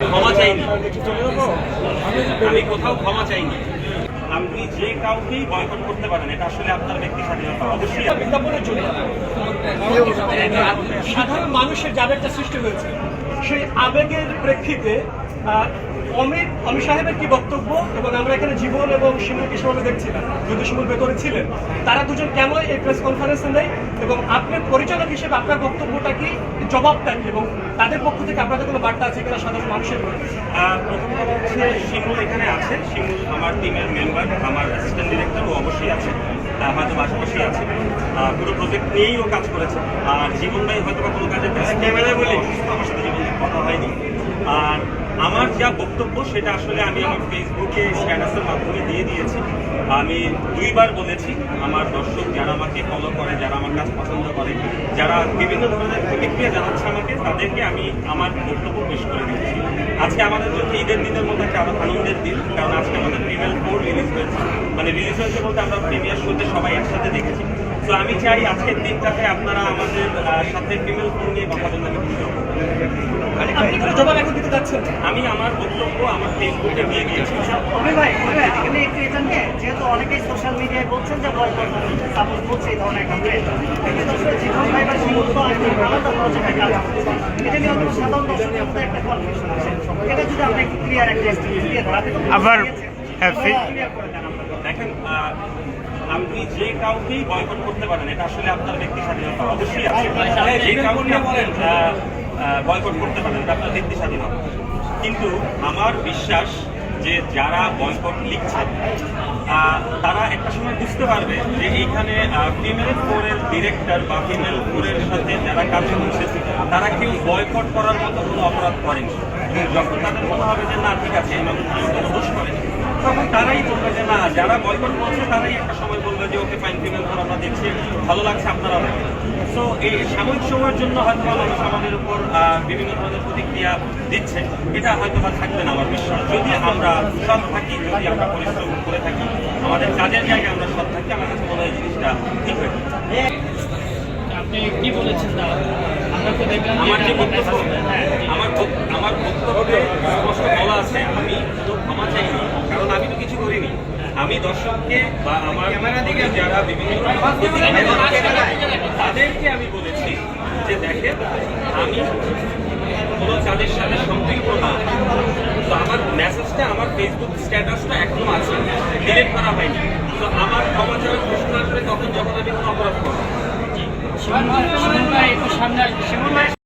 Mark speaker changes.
Speaker 1: ক্ষমা চাইনি। আমি কোথাও ক্ষমা চাইনি। আপনি যে কাউকেই বয়কট করতে পারেন, এটা আসলে আপনার ব্যক্তি স্বাধীনতা অবশ্যই
Speaker 2: বিজ্ঞাপনের জন্য সাধারণ মানুষের যাদের সৃষ্টি হয়েছে, সেই আবেগের প্রেক্ষিতে অমিত অমিত সাহেবের কি বক্তব্য এবং আমরা এখানে জীবন এবং শিমুলকে সেভাবে দেখছিলাম? যদি শিমুল ভেতরে ছিলেন। তারা দুজন কেন এই প্রেস কনফারেন্সে নেই? এবং আপনি পরিচালক হিসেবে আপনার বক্তব্যটা কি জবাবটা কি এবং তাদের পক্ষ থেকে আপনাদের কোনো বার্তা আছে কিনা সাধারণ মানুষের
Speaker 1: আহ, প্রথম কথা হচ্ছে শিমুল এখানে আছে। শিমুল আমার টিমের মেম্বার আমার অ্যাসিস্ট্যান্ট ডিরেক্টর ও অবশ্যই আছে। হয়তো পাশাপাশি আছে। পুরো প্রজেক্ট নিয়েই ও কাজ করেছে। আর জীবন ভাই হয়তো বা কোনো কাজে ক্যামেরায় বলি। আমার সাথে জীবন কথা হয়নি। যা বক্তব্য সেটা আসলে আমি আমার ফেসবুকে স্ট্যাটাসের মাধ্যমে দিয়ে দিয়েছি। আমি দুইবার বলেছি, আমার দর্শক যারা আমাকে ফলো করে, যারা আমার কাজ পছন্দ করে, যারা বিভিন্ন ধরনের প্রতিক্রিয়া জানাচ্ছে আমাকে, তাদেরকে আমি আমার বক্তব্য পেশ করে দিচ্ছি। আজকে আমাদের জন্য ঈদের দিনের মধ্যে একটা আনন্দের দিন, কারণ আজকে আমাদের প্রিমিয়ার ফোর রিলিজ হয়েছে। মানে রিলিজ হয়েছে বলতে আমরা প্রিমিয়ার শোতে সবাই একসাথে দেখেছি। তো আমি চাই আজকের দিনটাতে আপনারা আমাদের সাথে প্রিমিয়ার ফোর নিয়ে কথা বলতে আমি খুশি হব।
Speaker 2: আপনি কোনো যাচ্ছেন
Speaker 1: আমি আমার বক্তব্য আমার ফেসবুকে দিয়ে দিয়েছি
Speaker 3: অমি ভাই এখানে একটু এটা নিয়ে যেহেতু অনেকেই সোশ্যাল মিডিয়ায় বলছেন যে বয়কট সাপোর্ট করছে এই ধরনের কন্টেন্ট কিন্তু আসলে জীবন ভাই বা শিমুল তো আলাদা প্রজেক্টে কাজ করছে এটা নিয়ে অন্তত সাধারণ দর্শকের মধ্যে একটা কনফিউশন আছে। এটা যদি আপনি একটু ক্লিয়ার একটা এস্টিমেট দিয়ে দেন
Speaker 4: আবার, হ্যাঁ,
Speaker 1: দেখেন আপনি যে কাউকেই বয়কট করতে পারেন এটা আসলে আপনার ব্যক্তি স্বাধীনতা অবশ্যই আছে। যে কাউকে বলেন বয়কট করতে পারেন আপনার ব্যক্তি স্বাধীনতা কিন্তু আমার বিশ্বাস যে যারা বয়কট লিখছেন তারা একটা সময় বুঝতে পারবে যে এইখানে ফিমেল কোরের ডিরেক্টর বা ফিমেল কোরের সাথে যারা কাজ করছে, তারা কেউ বয়কট করার মতো কোনো অপরাধ করেনি। যখন তাদের মনে হবে যে, না, ঠিক আছে কোনো দোষ করেনি তখন তারাই বলবে যে না যারা বয়কট করছে তারাই একটা সময় বলবে যে ওকে ফাইন ফিমেল ফোর আমরা দেখছি ভালো লাগছে আপনারা দেখেন। সো এই সাময়িক সময়ের জন্য হয়তো মানুষ আমাদের উপর বিভিন্ন ধরনের প্রতিক্রিয়া দিচ্ছে। এটা হয়তো বা থাকবে না আমার বিশ্বাস। যদি আমরা সৎ থাকি যদি আমরা পরিশ্রম করে থাকি আমাদের কাজের জায়গায় আমরা সৎ থাকি আমার কাছে মনে হয় জিনিসটা ঠিক হয়ে
Speaker 5: আপনি কি বলেছেন? না আমরা তো দেখলাম
Speaker 1: আমার যে
Speaker 5: যে
Speaker 1: বক্তব্য আমার বক- আমার বক্তব্যে স্পষ্ট বলা আছে আমি তো ক্ষমা চাইনি কারণ আমি তো কিছু করিনি আমি দর্শককে বা আমার ক্যামেরা দিকে যারা বিভিন্ন তাদেরকে আমি বলেছি যে দেখেন আমি কোনো তাদের সাথে সম্পৃক্ত না। তো আমার মেসেজটা আমার ফেসবুক স্ট্যাটাসটা এখনও আছে ডিলিট করা হয়নি। তো আমার ক্ষমা চাওয়ার প্রশ্ন আসবে তখন যখন আমি কোনো অপরাধ করব।
Speaker 5: সামনে আসবে